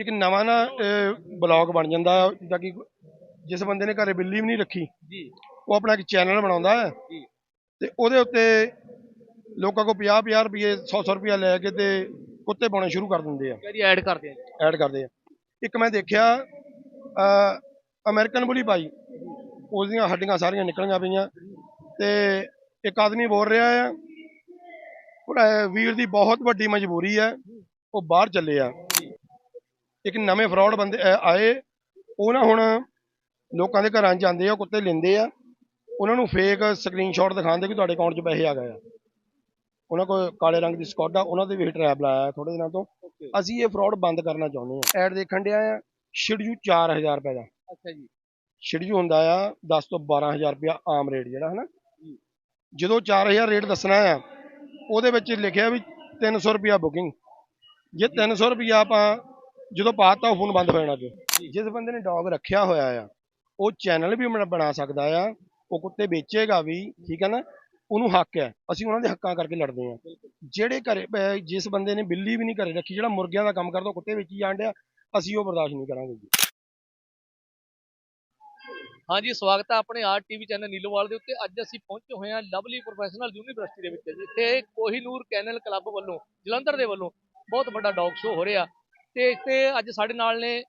ਇੱਕ ਨਵਾਂ ਨਾ ਬਲੌਗ ਬਣ ਜਾਂਦਾ ਜਿੱਦਾਂ ਕਿ ਜਿਸ ਬੰਦੇ ਨੇ ਘਰੇ ਬਿੱਲੀ ਵੀ ਨਹੀਂ ਰੱਖੀ ਜੀ। ਉਹ ਆਪਣਾ ਇੱਕ ਚੈਨਲ ਬਣਾਉਂਦਾ ਹੈ। ਜੀ। ਤੇ ਉਹਦੇ ਉੱਤੇ ਲੋਕਾਂ ਕੋਲ 50 50 ਰੁਪਏ 100 100 ਰੁਪਏ ਲੈ ਕੇ ਤੇ ਕੁੱਤੇ ਪਾਉਣੇ ਸ਼ੁਰੂ ਕਰ ਦਿੰਦੇ ਆ। ਕਿਹੜੀ ਐਡ ਕਰਦੇ ਆ? ਐਡ ਕਰਦੇ ਆ। ਇੱਕ ਮੈਂ ਦੇਖਿਆ ਅਮਰੀਕਨ ਬੁਲੀ ਪਾਈ ਉਹਦੀਆਂ ਹੱਡੀਆਂ ਸਾਰੀਆਂ ਨਿਕਲੀਆਂ ਪਈਆਂ। ਤੇ ਇੱਕ ਆਦਮੀ ਬੋਲ ਰਿਹਾ ਆ ਵੀਰ ਦੀ ਬਹੁਤ ਵੱਡੀ ਮਜਬੂਰੀ ਹੈ ਉਹ ਬਾਹਰ ਚੱਲੇ ਆ। ਇੱਕ ਨਵੇਂ ਫਰਾਡ ਬੰਦੇ ਆਏ ਉਹ ਨਾ ਹੁਣ ਲੋਕਾਂ ਦੇ ਘਰਾਂ 'ਚ ਜਾਂਦੇ ਆ ਕੁੱਤੇ ਲੈਂਦੇ ਆ। ਉਹਨਾਂ ਨੂੰ ਫੇਕ ਸਕਰੀਨਸ਼ਾਟ ਦਿਖਾਉਂਦੇ ਕਿ ਤੁਹਾਡੇ ਅਕਾਊਂਟ 'ਚ ਪੈਸੇ ਆ ਗਏ ਆ। ਉਹਨਾਂ ਕੋਲ ਕਾਲੇ ਰੰਗ ਦੀ ਸਕੌਡਾ ਉਹਨਾਂ ਦੇ ਵੀ ਟਰੈਪ ਲਾਇਆ ਥੋੜੇ ਦਿਨਾਂ ਤੋਂ। ਅਸੀਂ ਇਹ ਫਰਾਡ ਬੰਦ ਕਰਨਾ ਚਾਹੁੰਦੇ ਹਾਂ ਐਡ ਦੇਖਣ ਡਿਆ ਆ ਸ਼ਿਡਿਊ 4000 ਰੁਪਏ ਦਾ। ਅੱਛਾ ਜੀ। ਸ਼ਿਡਿਊ ਹੁੰਦਾ ਆ 10 ਤੋਂ 12000 ਰੁਪਏ ਆਮ ਰੇਟ ਜਿਹੜਾ ਹਨਾ? ਜਦੋਂ 4000 ਰੇਟ ਦੱਸਣਾ ਆ ਉਹਦੇ ਵਿੱਚ ਲਿਖਿਆ ਵੀ 300 ਰੁਪਿਆ ਬੁਕਿੰਗ ਜੇ 300 ਰੁਪਿਆ ਆਪਾਂ ਜਦੋਂ ਪਾਤਾ ਉਹ ਫੋਨ ਬੰਦ ਹੋ ਜਾਣਾ ਅੱਗੇ ਜਿਸ ਬੰਦੇ ਨੇ ਡੌਗ ਰੱਖਿਆ ਹੋਇਆ ਆ ਉਹ ਚੈਨਲ ਵੀ ਬਣਾ- ਬਣਾ ਸਕਦਾ ਆ ਉਹ ਕੁੱਤੇ ਵੇਚੇਗਾ ਵੀ ਠੀਕ ਹੈ ਨਾ? ਉਹਨੂੰ ਹੱਕ ਹੈ ਅਸੀਂ ਉਹਨਾਂ ਦੇ ਹੱਕਾਂ ਕਰਕੇ ਲੜਦੇ ਆ। ਜਿਹੜੇ ਘਰੇ ਜਿਸ ਬੰਦੇ ਨੇ ਬਿੱਲੀ ਵੀ ਨਹੀਂ ਘਰੇ ਰੱਖੀ ਜਿਹੜਾ ਮੁਰਗਿਆਂ ਦਾ ਕੰਮ ਕਰਦਾ ਉਹ ਕੁੱਤੇ ਵੇਚੀ ਜਾਣ ਡਿਆ ਅਸੀਂ ਉਹ ਬਰਦਾਸ਼ਤ ਨਹੀਂ ਕਰਾਂਗੇ ਜੀ। ਹਾਂਜੀ ਸਵਾਗਤ ਹੈ ਆਪਣੇ ਆਰ ਟੀਵੀ ਚੈਨਲ ਨੀਲੋਵਾਲ ਦੇ ਉੱਤੇ। ਅੱਜ ਅਸੀਂ ਪਹੁੰਚੇ ਹੋਏ ਹਾਂ ਲਵਲੀ ਪ੍ਰੋਫੈਸ਼ਨਲ ਯੂਨੀਵਰਸਿਟੀ ਦੇ ਵਿੱਚ। ਜਿੱਥੇ ਕੋਹੀਨੂਰ ਕੈਨਲ ਕਲੱਬ ਵੱਲੋਂ ਜਲੰਧਰ ਦੇ ਵੱਲੋਂ ਬਹੁਤ ਵੱਡਾ ਡੌਗ ਸ਼ੋਅ ਹੋ ਰਿਹਾ। ਤੇ ਇੱਥੇ ਅੱਜ ਸਾਡੇ ਨਾਲ ਨੇ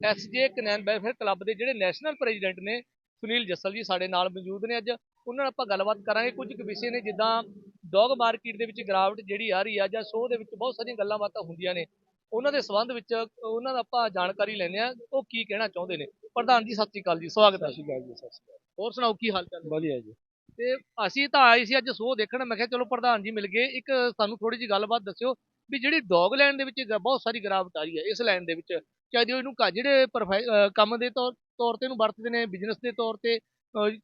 ਐਸਜੇ ਕਨੈਨ ਵੈਲਫੇਅਰ ਕਲੱਬ ਦੇ ਜਿਹੜੇ ਨੈਸ਼ਨਲ ਪ੍ਰੈਜ਼ੀਡੈਂਟ ਨੇ ਸੁਨੀਲ ਜੱਸਲ ਜੀ ਸਾਡੇ ਨਾਲ ਮੌਜੂਦ ਨੇ ਅੱਜ। ਉਹਨਾਂ ਨਾਲ ਆਪਾਂ ਗੱਲਬਾਤ ਕਰਾਂਗੇ। ਕੁਝ ਕੁ ਵਿਸ਼ੇ ਨੇ ਜਿੱਦਾਂ ਡੌਗ ਮਾਰਕੀਟ ਦੇ ਵਿੱਚ ਗਿਰਾਵਟ ਜਿਹੜੀ ਆ ਰਹੀ ਆ ਜਾਂ ਸ਼ੋਅ ਦੇ ਵਿੱਚ ਬਹੁਤ ਸਾਰੀਆਂ ਗੱਲਾਂ ਬਾਤਾਂ ਹੁੰਦੀਆਂ ਨੇ। ਉਹਨਾਂ ਦੇ ਸੰਬੰਧ ਵਿੱਚ ਉਹਨਾਂ ਦਾ ਆਪਾਂ ਜਾਣਕਾਰੀ ਲੈਂਦੇ ਆ ਉਹ ਕੀ ਕਹਿਣਾ ਚਾਹੁੰਦੇ ਨੇ? ਪ੍ਰਧਾਨ ਜੀ ਸਤਿ ਸ਼੍ਰੀ ਅਕਾਲ ਜੀ। ਸਵਾਗਤ ਹੈ। ਸਤਿ ਸ਼੍ਰੀ ਅਕਾਲ ਜੀ ਸਤਿ ਸ਼੍ਰੀ ਹੋਰ ਸੁਣਾਓ ਕੀ ਹਾਲ ਚਾਲ ਅਕਾਲ ਵਧੀਆ ਜੀ। ਤੇ ਅਸੀਂ ਤਾਂ ਆਏ ਸੀ ਅੱਜ ਸ਼ੋਅ ਦੇਖਣ। ਮੈਂ ਕਿਹਾ ਚਲੋ ਪ੍ਰਧਾਨ ਜੀ ਮਿਲ ਗਏ। ਇੱਕ ਸਾਨੂੰ ਥੋੜੀ ਜੀ ਗੱਲਬਾਤ ਦੱਸਿਓ। ਵੀ ਜਿਹੜੀ ਡੌਗ ਲੈਂਡ ਦੇ ਵਿੱਚ ਬਹੁਤ ਸਾਰੀ ਗਿਰਾਵਟ ਆ ਰਹੀ ਹੈ ਇਸ ਲਾਈਨ ਦੇ ਵਿੱਚ ਚਾਹੇ ਉਹ ਇਹਨੂੰ ਜਿਹੜੇ ਕੰਮ ਦੇ ਤੌਰ ਤੌਰ ਤੇ ਇਹਨੂੰ ਵਰਤਦੇ ਨੇ ਬਿਜ਼ਨਸ ਦੇ ਤੌਰ ਤੇ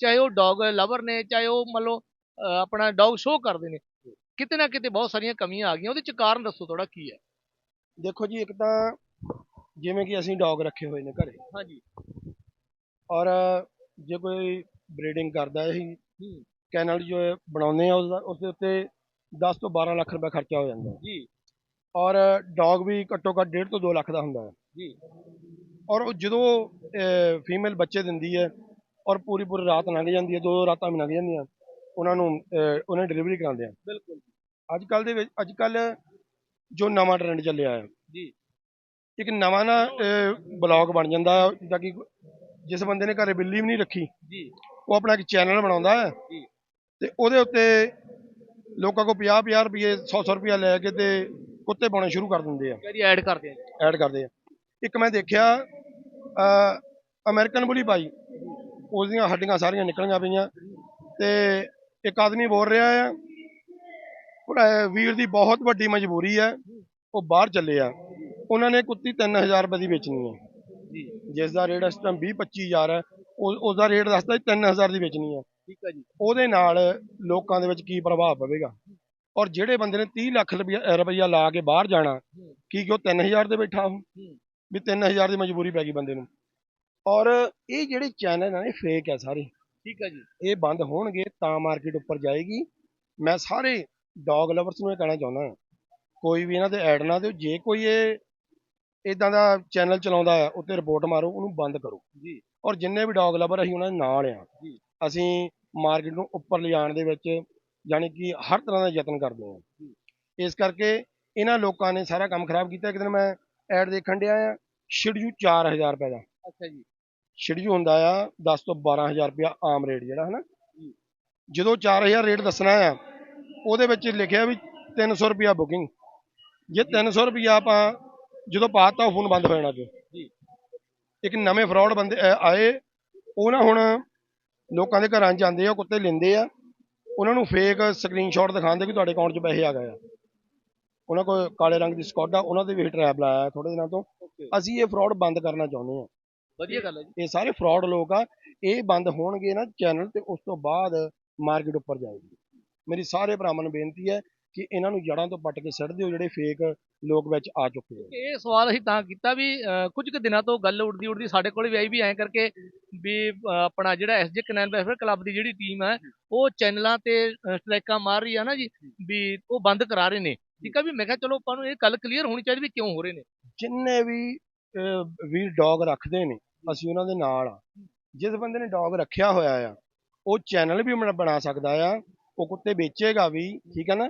ਚਾਹੇ ਉਹ ਡੌਗ ਲਵਰ ਨੇ ਚਾਹੇ ਉਹ ਮੰਨ ਲਓ ਆਪਣਾ ਡੌਗ ਸ਼ੋਅ ਕਰਦੇ ਨੇ ਕਿਤੇ ਨਾ ਕਿਤੇ ਬਹੁਤ ਸਾਰੀਆਂ ਕਮੀਆਂ ਆ ਗਈਆਂ ਉਹਦੇ ਚ ਕਾਰਨ ਦੱਸੋ ਥੋੜਾ ਕੀ ਹੈ? ਦੇਖੋ ਜੀ ਇੱਕ ਤਾਂ ਜਿਵੇਂ ਕਿ ਅਸੀਂ ਡੌਗ ਰੱਖੇ ਹੋਏ ਨੇ ਘਰੇ। ਹਾਂਜੀ। ਔਰ ਜੇ ਕੋਈ ਬਰੀਡਿੰਗ ਕਰਦਾ ਹੈ ਕੈਨਲ ਜੋ ਬਣਾਉਂਦੇ ਆ ਉਸ ਦੇ ਉੱਤੇ 10 ਤੋਂ 12 ਲੱਖ ਰੁਪਏ ਖਰਚਾ ਹੋ ਜਾਂਦਾ ਜੀ। ਔਰ ਡੌਗ ਵੀ ਘੱਟੋ ਘੱਟ 1.5 ਤੋਂ 2 ਲੱਖ ਦਾ ਹੁੰਦਾ ਹੈ। ਜੀ। ਔਰ ਉਹ ਜਦੋਂ ਫੀਮੇਲ ਬੱਚੇ ਦਿੰਦੀ ਹੈ ਔਰ ਪੂਰੀ ਪੂਰੀ ਰਾਤ ਲੰਘ ਜਾਂਦੀ ਹੈ ਦੋ ਦੋ ਰਾਤਾਂ ਵੀ ਲੰਘ ਜਾਂਦੀਆਂ ਉਹਨਾਂ ਨੂੰ ਉਹਨਾਂ ਡਿਲੀਵਰੀ ਕਰਾਉਂਦੇ ਆ। ਬਿਲਕੁਲ ਅੱਜ ਕੱਲ ਦੇ ਵਿੱਚ ਅੱਜ ਕੱਲ ਜੋ ਨਵਾਂ ਟ੍ਰੈਂਡ ਚੱਲਿਆ ਹੈ ਜੀ। ਇੱਕ ਨਵਾਂ ਨਾ ਬਲੌਗ ਬਣ ਜਾਂਦਾ ਜਿੱਦਾਂ ਕਿ ਜਿਸ ਬੰਦੇ ਨੇ ਘਰੇ ਬਿੱਲੀ ਵੀ ਨਹੀਂ ਰੱਖੀ ਜੀ। ਉਹ ਆਪਣਾ ਇੱਕ ਚੈਨਲ ਬਣਾਉਂਦਾ ਹੈ। ਜੀ। ਤੇ ਉਹਦੇ ਉੱਤੇ ਲੋਕਾਂ ਕੋਲ 50 50 ਰੁਪਏ 100 100 ਰੁਪਏ ਲੈ ਕੇ ਤੇ ਕੁੱਤੇ ਪਾਉਣੇ ਸ਼ੁਰੂ ਕਰ ਦਿੰਦੇ ਆ। ਕਿਹੜੀ ਐਡ ਕਰਦੇ ਆ? ਐਡ ਕਰਦੇ ਆ। ਇੱਕ ਮੈਂ ਦੇਖਿਆ ਅਮਰੀਕਨ ਬੁਲੀ ਪਾਈ ਉਹਦੀਆਂ ਹੱਡੀਆਂ ਸਾਰੀਆਂ ਨਿਕਲੀਆਂ ਪਈਆਂ ਤੇ ਇੱਕ ਆਦਮੀ ਬੋਲ ਰਿਹਾ ਆ ਵੀਰ ਦੀ ਬਹੁਤ ਵੱਡੀ ਮਜਬੂਰੀ ਹੈ ਉਹ ਬਾਹਰ ਚੱਲੇ ਆ। ਉਹਨਾਂ ਨੇ ਕੁੱਤੀ 3000 ਰੁਪਏ ਦੀ ਵੇਚਣੀ ਹੈ ਜਿਸ ਦਾ ਰੇਟ ਇਸ ਟਾਈਮ 20 25000 ਹੈ ਉਹ ਉਸ ਦਾ ਰੇਟ ਦੱਸਦਾ 3000 ਦੀ ਵੇਚਣੀ ਹੈ ਠੀਕ ਹੈ ਜੀ। ਉਹਦੇ ਨਾਲ ਲੋਕਾਂ ਦੇ ਵਿੱਚ ਕੀ ਪ੍ਰਭਾਵ ਪਵੇਗਾ? ਔਰ ਜਿਹੜੇ ਬੰਦੇ ਨੇ 30 ਲੱਖ ਰੁਪਇਆ ਰੁਪਈਆ ਲਾ ਕੇ ਬਾਹਰ ਜਾਣਾ ਕੀ ਕਿ ਉਹ 3000 ਤੇ ਬੈਠਾ ਉਹ? ਵੀ 3000 ਦੀ ਮਜਬੂਰੀ ਪੈ ਗਈ ਬੰਦੇ ਨੂੰ। ਔਰ ਇਹ ਜਿਹੜੇ ਚੈਨਲ ਨੇ ਫੇਕ ਆ ਸਾਰੇ। ਠੀਕ ਹੈ ਜੀ। ਇਹ ਬੰਦ ਹੋਣਗੇ ਤਾਂ ਮਾਰਕੀਟ ਉੱਪਰ ਜਾਏਗੀ। ਮੈਂ ਸਾਰੇ ਡੌਗ ਲਵਰਸ ਨੂੰ ਇਹ ਕਹਿਣਾ ਚਾਹੁੰਦਾ ਹਾਂ ਕੋਈ ਵੀ ਇਹਨਾਂ ਤੇ ਐਡ ਨਾ ਦਿਓ। ਜੇ ਕੋਈ ਇਹ ਇਦਾਂ ਦਾ ਚੈਨਲ ਚਲਾਉਂਦਾ ਆ ਉੱਤੇ ਰਿਪੋਰਟ ਮਾਰੋ ਉਹਨੂੰ ਬੰਦ ਕਰੋ। ਜੀ। ਔਰ ਜਿੰਨੇ ਵੀ ਡੌਗ ਲਵਰ ਅਸੀਂ ਉਹਨਾਂ ਦੇ ਨਾਲ ਆ। ਅਸੀਂ ਮਾਰਕੀਟ ਨੂੰ ਉੱਪਰ ਲਿਜਾਣ ਦੇ ਵਿੱਚ ਯਾਨੀ ਕਿ ਹਰ ਤਰ੍ਹਾਂ ਦਾ ਯਤਨ ਕਰਦੇ ਹਾਂ। ਇਸ ਕਰਕੇ ਇਹਨਾਂ ਲੋਕਾਂ ਨੇ ਸਾਰਾ ਕੰਮ ਖਰਾਬ ਕੀਤਾ। ਇੱਕ ਦਿਨ ਮੈਂ ਐਡ ਦੇਖਣ ਡਿਆ ਆ ਸ਼ਿਡਿਊ 4000 ਰੁਪਏ ਦਾ। ਅੱਛਾ ਜੀ। ਸ਼ਿਡਿਊ ਹੁੰਦਾ ਆ 10 ਤੋਂ 12000 ਰੁਪਏ ਆਮ ਰੇਟ ਜਿਹੜਾ ਹਨਾ? ਜਦੋਂ 4000 ਰੇਟ ਦੱਸਣਾ ਆ ਉਹਦੇ ਵਿੱਚ ਲਿਖਿਆ ਵੀ 300 ਰੁਪਿਆ ਬੁਕਿੰਗ। ਜੇ 300 ਰੁਪਿਆ ਆਪਾਂ ਜਦੋਂ ਪਾਤਾ ਫੋਨ ਬੰਦ ਹੋ ਜਾਣਾ ਜੀ। ਇੱਕ ਨਵੇਂ ਫਰਾਡ ਬੰਦੇ ਆਏ ਉਹ ਨਾ ਹੁਣ ਲੋਕਾਂ ਦੇ ਘਰਾਂ 'ਚ ਜਾਂਦੇ ਆ ਕੁੱਤੇ ਲੈਂਦੇ ਆ ਉਹਨਾਂ ਨੂੰ ਫੇਕ ਸਕਰੀਨਸ਼ਾਟ ਦਿਖਾਉਂਦੇ ਕਿ ਤੁਹਾਡੇ ਅਕਾਊਂਟ 'ਚ ਪੈਸੇ ਆ ਗਏ ਆ। ਉਹਨਾਂ ਕੋਲ ਕਾਲੇ ਰੰਗ ਦੀ ਸਕੌਡਾ ਉਹਨਾਂ ਦੇ ਵੀ ਟਰੈਪ ਲਾਇਆ ਥੋੜੇ ਦਿਨਾਂ ਤੋਂ। ਅਸੀਂ ਇਹ ਫਰਾਡ ਬੰਦ ਕਰਨਾ ਚਾਹੁੰਦੇ ਹਾਂ। ਵਧੀਆ ਗੱਲ ਹੈ ਜੀ। ਇਹ ਸਾਰੇ ਫਰਾਡ ਲੋਕ ਆ ਇਹ ਬੰਦ ਹੋਣਗੇ ਨਾ ਚੈਨਲ ਤੇ ਉਸ ਤੋਂ ਬਾਅਦ ਮਾਰਕੀਟ ਉੱਪਰ ਜਾਏਗੀ। ਮੇਰੀ ਸਾਰੇ ਭਰਾਵਾਂ ਨੂੰ ਬੇਨਤੀ ਹੈ ਕਿ ਇਹਨਾਂ ਨੂੰ ਜੜਾਂ ਤੋਂ ਪੱਟ ਕੇ ਸੱਟ ਦਿਓ ਜਿਹੜੇ ਫੇਕ ਲੋਕ ਵਿੱਚ ਆ ਚੁੱਕੇ ਆ। ਇਹ ਸਵਾਲ ਅਸੀਂ ਤਾਂ ਕੀਤਾ ਵੀ ਕੁਝ ਕੁ ਦਿਨਾਂ ਤੋਂ ਗੱਲ ਉੱਡਦੀ ਉੱਡਦੀ ਸਾਡੇ ਕੋਲ ਵੀ ਆਈ ਵੀ ਐਂ ਕਰਕੇ ਵੀ ਆਪਣਾ ਜਿਹੜਾ ਐਸਜੇ ਕਨੈਨ ਵੈਲਫੇਅਰ ਕਲੱਬ ਦੀ ਜਿਹੜੀ ਟੀਮ ਹੈ ਉਹ ਚੈਨਲਾਂ ਤੇ ਸਟ੍ਰਾਈਕਾਂ ਮਾਰ ਰਹੀ ਆ ਨਾ ਜੀ ਵੀ ਉਹ ਬੰਦ ਕਰਾ ਰਹੇ ਨੇ। ਠੀਕ ਆ ਵੀ ਮੈਂ ਕਿਹਾ ਚਲੋ ਆਪਾਂ ਨੂੰ ਇਹ ਗੱਲ ਕਲੀਅਰ ਹੋਣੀ ਚਾਹੀਦੀ ਵੀ ਕਿਉਂ ਹੋ ਰਹੇ ਨੇ। ਜਿੰਨੇ ਵੀ ਵੀਰ ਡੌਗ ਰੱਖਦੇ ਨੇ ਅਸੀਂ ਉਹਨਾਂ ਦੇ ਨਾਲ ਆ। ਜਿਸ ਬੰਦੇ ਨੇ ਡੌਗ ਰੱਖਿਆ ਹੋਇਆ ਆ ਉਹ ਚੈਨਲ ਵੀ ਬਣਾ ਸਕਦਾ ਆ ਉਹ ਕੁੱਤੇ ਵੇਚੇਗਾ ਵੀ ਠੀਕ ਹੈ ਨਾ?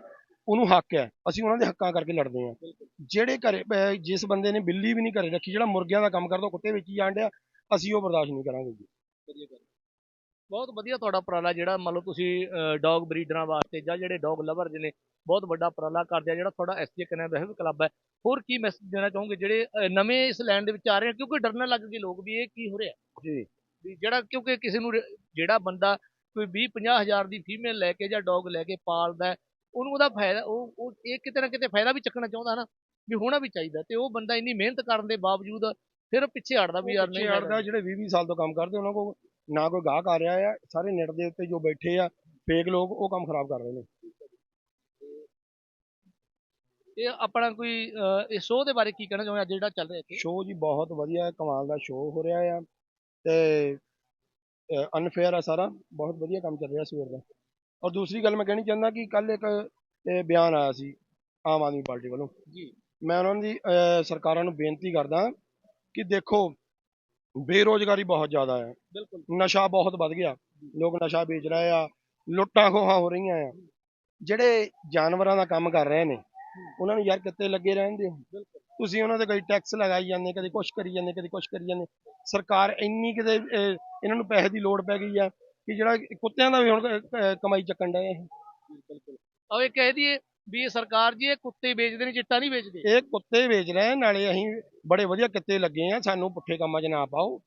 ਉਹਨੂੰ ਹੱਕ ਹੈ। ਅਸੀਂ ਉਹਨਾਂ ਦੇ ਹੱਕਾਂ ਕਰਕੇ ਲੜਦੇ ਆ ਜਿਹੜੇ ਘਰੇ ਅਹ, ਜਿਸ ਬੰਦੇ ਨੇ ਬਿੱਲੀ ਵੀ ਨਹੀਂ ਘਰੇ ਰੱਖੀ ਜਿਹੜਾ ਮੁਰਗਿਆਂ ਦਾ ਕੰਮ ਕਰਦਾ ਉਹ ਕੁੱਤੇ ਵੇਚੀ ਜਾਣ ਡਿਆ ਅਸੀਂ ਉਹ ਬਰਦਾਸ਼ਤ ਨਹੀਂ ਕਰਾਂਗੇ ਜੀ। ਬਹੁਤ ਵਧੀਆ ਤੁਹਾਡਾ ਉਪਰਾਲਾ ਜਿਹੜਾ ਮੰਨ ਲਓ ਤੁਸੀਂ ਡੌਗ ਬਰੀਡਰਾਂ ਵਾਸਤੇ ਜਾਂ ਜਿਹੜੇ ਡੌਗ ਲਵਰਸ ਨੇ ਬਹੁਤ ਵੱਡਾ ਉਪਰਾਲਾ ਕਰਦੇ ਆ ਜਿਹੜਾ ਤੁਹਾਡਾ ਐਸਜੀ ਕਨੈਲ ਰਹਿਬ ਕਲੱਬ ਹੈ। ਹੋਰ ਕੀ ਮੈਸੇਜ ਦੇਣਾ ਚਾਹੋਗੇ ਜਿਹੜੇ ਨਵੇਂ ਇਸ ਲੈਂਡ ਦੇ ਵਿੱਚ ਆ ਰਹੇ ਆ? ਕਿਉਂਕਿ ਡਰਨ ਲੱਗ ਗਏ ਲੋਕ ਵੀ ਇਹ ਕੀ ਹੋ ਰਿਹਾ? ਜੀ। ਵੀ ਜਿਹੜਾ ਕਿਉਂਕਿ ਕਿਸੇ ਨੂੰ ਰ- ਜਿਹੜਾ ਬੰਦਾ ਕੋਈ 20 50 ਹਜ਼ਾਰ ਦੀ ਫੀਮੇਲ ਲੈ ਕੇ ਜਾਂ ਡੌਗ ਲੈ ਕੇ ਪਾਲਦਾ ਹੈ, ਉਹਨੂੰ ਉਹਦਾ ਫਾਇਦਾ ਉਹ ਉਹ ਇਹ ਕਿਤੇ ਨਾ ਕਿਤੇ ਫਾਇਦਾ ਵੀ ਚੱਕਣਾ ਚਾਹੁੰਦਾ ਨਾ ਵੀ ਹੋਣਾ ਵੀ ਚਾਹੀਦਾ ਤੇ ਉਹ ਬੰਦਾ ਇੰਨੀ ਮਿਹਨਤ ਕਰਨ ਦੇ ਬਾਵਜੂਦ ਫਿਰ ਪਿੱਛੇ ਹਟਦਾ ਵੀ ਯਾਰ ਨਹੀਂ ਹੜਦਾ ਜਿਹੜੇ 20 20 ਸਾਲ ਤੋਂ ਕੰਮ ਕਰਦੇ ਉਹਨਾਂ ਕੋਲ ਨਾ ਕੋਈ ਗਾਹਕ ਆ ਰਿਹਾ ਆ ਸਾਰੇ ਨੈਟ ਦੇ ਉੱਤੇ ਜੋ ਬੈਠੇ ਆ ਫੇਕ ਲੋਕ ਉਹ ਕੰਮ ਖਰਾਬ ਕਰ ਰਹੇ ਨੇ। ਇਹ ਆਪਣਾ ਕੋਈ ਇਸ ਸ਼ੋਅ ਦੇ ਬਾਰੇ ਕੀ ਕਹਿਣਾ ਚਾਹੁੰਦੇ ਅੱਜ ਜਿਹੜਾ ਚੱਲ ਰਿਹਾ ਇੱਥੇ? ਸ਼ੋਅ ਜੀ ਬਹੁਤ ਵਧੀਆ ਕਮਾਲ ਦਾ ਸ਼ੋਅ ਹੋ ਰਿਹਾ ਆ ਤੇ ਅਨਫੇਅਰ ਆ ਸਾਰਾ ਬਹੁਤ ਵਧੀਆ ਕੰਮ ਚੱਲ ਰਿਹਾ ਸਵੇਰ ਦਾ। ਔਰ ਦੂਸਰੀ ਗੱਲ ਮੈਂ ਕਹਿਣੀ ਚਾਹੁੰਦਾ ਕਿ ਕੱਲ ਇੱਕ ਇਹ ਬਿਆਨ ਆਇਆ ਸੀ ਆਮ ਆਦਮੀ ਪਾਰਟੀ ਵੱਲੋਂ। ਜੀ। ਮੈਂ ਉਹਨਾਂ ਦੀ ਅਹ, ਸਰਕਾਰਾਂ ਨੂੰ ਬੇਨਤੀ ਕਰਦਾ ਕਿ ਦੇਖੋ ਬੇਰੋਜ਼ਗਾਰੀ ਬਹੁਤ ਜ਼ਿਆਦਾ ਹੈ। ਬਿਲਕੁਲ। ਨਸ਼ਾ ਬਹੁਤ ਵੱਧ ਗਿਆ। ਲੋਕ ਨਸ਼ਾ ਵੇਚ ਰਹੇ ਆ ਲੁੱਟਾਂ ਖੋਹਾਂ ਹੋ ਰਹੀਆਂ ਆ। ਜਿਹੜੇ ਜਾਨਵਰਾਂ ਦਾ ਕੰਮ ਕਰ ਰਹੇ ਨੇ ਉਹਨਾਂ ਨੂੰ ਯਾਰ ਕਿੱਤੇ ਲੱਗੇ ਰਹਿੰਦੇ ਹੋ ਤੁਸੀਂ ਉਹਨਾਂ ਤੇ ਕਦੀ ਟੈਕਸ ਲਗਾਈ ਜਾਂਦੇ ਕਦੇ ਕੁਛ ਕਰੀ ਜਾਂਦੇ ਕਦੇ ਕੁਛ ਕਰੀ ਜਾਂਦੇ। ਸਰਕਾਰ ਇੰਨੀ ਕਿਤੇ ਅਹ, ਇਹਨਾਂ ਨੂੰ ਪੈਸੇ ਦੀ ਲੋੜ ਪੈ ਗਈ ਆ। ਕਿ ਜਿਹੜਾ ਕੁੱਤਿਆਂ ਦਾ ਵੀ ਹੁਣ ਕ- ਕਮਾਈ ਚੱਕਣ ਡਏ ਇਹ। ਉਹ ਇਹ ਕਹਿ ਦਈਏ ਵੀ ਇਹ ਸਰਕਾਰ ਜੀ ਇਹ ਕੁੱਤੇ ਵੇਚਦੇ ਨੇ ਚਿੱਟਾ ਨਹੀਂ ਵੇਚਦੇ। ਇਹ ਕੁੱਤੇ ਵੇਚ ਰਹੇ ਆ, ਨਾਲੇ ਅਸੀਂ ਬੜੇ ਵਧੀਆ ਕਿੱਤੇ ਲੱਗੇ ਆ ਸਾਨੂੰ ਪੁੱਠੇ ਕੰਮਾਂ 'ਚ ਨਾ ਪਾਓ।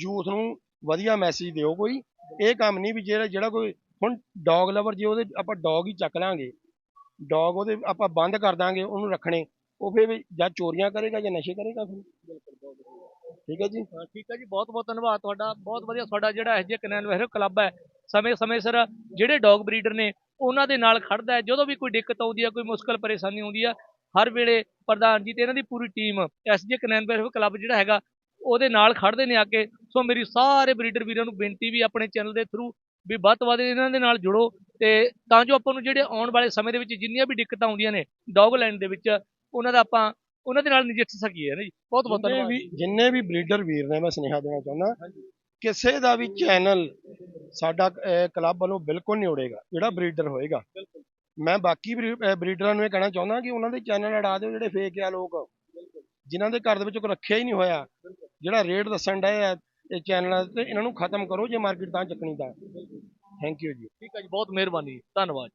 ਯੂਥ ਨੂੰ ਵਧੀਆ ਮੈਸੇਜ ਦਿਓ ਕੋਈ। ਇਹ ਕੰਮ ਨਹੀਂ ਵੀ ਜਿਹੜਾ ਜਿਹੜਾ ਕੋਈ ਹੁਣ ਡੌਗ ਲਵਰ ਜੇ ਉਹਦੇ ਆਪਾਂ ਡੌਗ ਹੀ ਚੱਕ ਲਾਂਗੇ। ਡੌਗ ਉਹਦੇ ਆਪਾਂ ਬੰਦ ਕਰ ਦਾਂਗੇ ਉਹਨੂੰ ਰੱਖਣੇ। ਉਹ ਫਿਰ ਵੀ ਜਾਂ ਚੋਰੀਆਂ ਕਰੇਗਾ ਜਾਂ ਨਸ਼ੇ ਕਰੇਗਾ ਫਿਰ। ਠੀਕ ਹੈ ਜੀ? ਠੀਕ ਹੈ ਜੀ। ਬਹੁਤ ਬਹੁਤ ਧੰਨਵਾਦ ਤੁਹਾਡਾ। ਬਹੁਤ ਵਧੀਆ ਤੁਹਾਡਾ ਜਿਹੜਾ ਐਸਜੇ ਕਨੈਲ ਵੈਰ ਕਲੱਬ ਹੈ। ਸਮੇਂ ਸਮੇਂ ਸਿਰ ਜਿਹੜੇ ਡੌਗ ਬਰੀਡਰ ਨੇ, ਉਹਨਾਂ ਦੇ ਨਾਲ ਖੜਦਾ ਹੈ। ਜਦੋਂ ਵੀ ਕੋਈ ਦਿੱਕਤ ਆਉਂਦੀ ਹੈ, ਕੋਈ ਮੁਸ਼ਕਲ ਪਰੇਸ਼ਾਨੀ ਆਉਂਦੀ ਆ ਹਰ ਵੇਲੇ ਪ੍ਰਧਾਨ ਜੀ ਤੇ ਇਹਨਾਂ ਦੀ ਪੂਰੀ ਟੀਮ ਐਸਜੇ ਕਨੈਲ ਵੈਰ ਕਲੱਬ ਜਿਹੜਾ ਹੈਗਾ, ਉਹਦੇ ਨਾਲ ਖੜਦੇ ਨੇ ਆ ਕੇ। ਸੋ ਮੇਰੀ ਸਾਰੇ ਬਰੀਡਰ ਵੀਰਾਂ ਨੂੰ ਬੇਨਤੀ ਵੀ ਆਪਣੇ ਚੈਨਲ ਦੇ ਥਰੂ ਵੀ ਵੱਧ ਤੋਂ ਵੱਧ ਇਹਨਾਂ ਦੇ ਨਾਲ ਜੁੜੋ ਤੇ ਤਾਂ ਜੋ ਆਪਾਂ ਨੂੰ ਜਿਹੜੇ ਆਉਣ ਵਾਲੇ ਸਮੇਂ ਦੇ ਵਿੱਚ ਜਿੰਨੀਆਂ ਵੀ ਦਿੱਕਤਾਂ ਆਉਂਦੀਆਂ ਨੇ ਡੌਗ ਲੈਂਡ ਦੇ ਵਿੱਚ, ਉਹਨਾਂ ਦਾ ਆਪਾਂ ਉਹਨਾਂ ਦੇ ਨਾਲ ਨਜਿੱਠ ਸਕੀਏ ਹੈ ਨਾ ਜੀ। ਬਹੁਤ ਬਹੁਤ ਜਿੰਨੇ ਧੰਨਵਾਦ ਵੀ ਜਿੰਨੇ ਵੀ ਬਰੀਡਰ ਵੀਰ ਨੇ ਮੈਂ ਸੁਨੇਹਾ ਦੇਣਾ ਚਾਹੁੰਦਾ ਕਿਸੇ ਦਾ ਵੀ ਚੈਨਲ ਸਾਡਾ ਕਲੱਬ ਵੱਲੋਂ ਬਿਲਕੁਲ ਨਹੀਂ ਉੜੇਗਾ ਜਿਹੜਾ ਬਰੀਡਰ ਹੋਏਗਾ। ਮੈਂ ਬਾਕੀ ਬਰੀਡਰਾਂ ਨੂੰ ਇਹ ਕਹਿਣਾ ਚਾਹੁੰਦਾ ਕਿ ਉਹਨਾਂ ਦੇ ਚੈਨਲ ਅੜਾ ਦਿਓ ਜਿਹੜੇ ਫੇਕ ਆ ਲੋਕ। ਜਿਨ੍ਹਾਂ ਦੇ ਘਰ ਦੇ ਵਿੱਚ ਕੋਈ ਰੱਖਿਆ ਹੀ ਨਹੀਂ ਹੋਇਆ ਜਿਹੜਾ ਰੇਟ ਦੱਸਣ ਡਏ ਆ ਇਹ ਚੈਨਲ ਤੇ ਇਹਨਾਂ ਨੂੰ ਖਤਮ ਕਰੋ ਜੇ ਮਾਰਕੀਟ ਤਾਂ ਚੱਕਣੀ ਤਾਂ। ਥੈਂਕ ਯੂ ਜੀ। ਠੀਕ ਹੈ ਜੀ ਬਹੁਤ ਮਿਹਰਬਾਨੀ ਧੰਨਵਾਦ।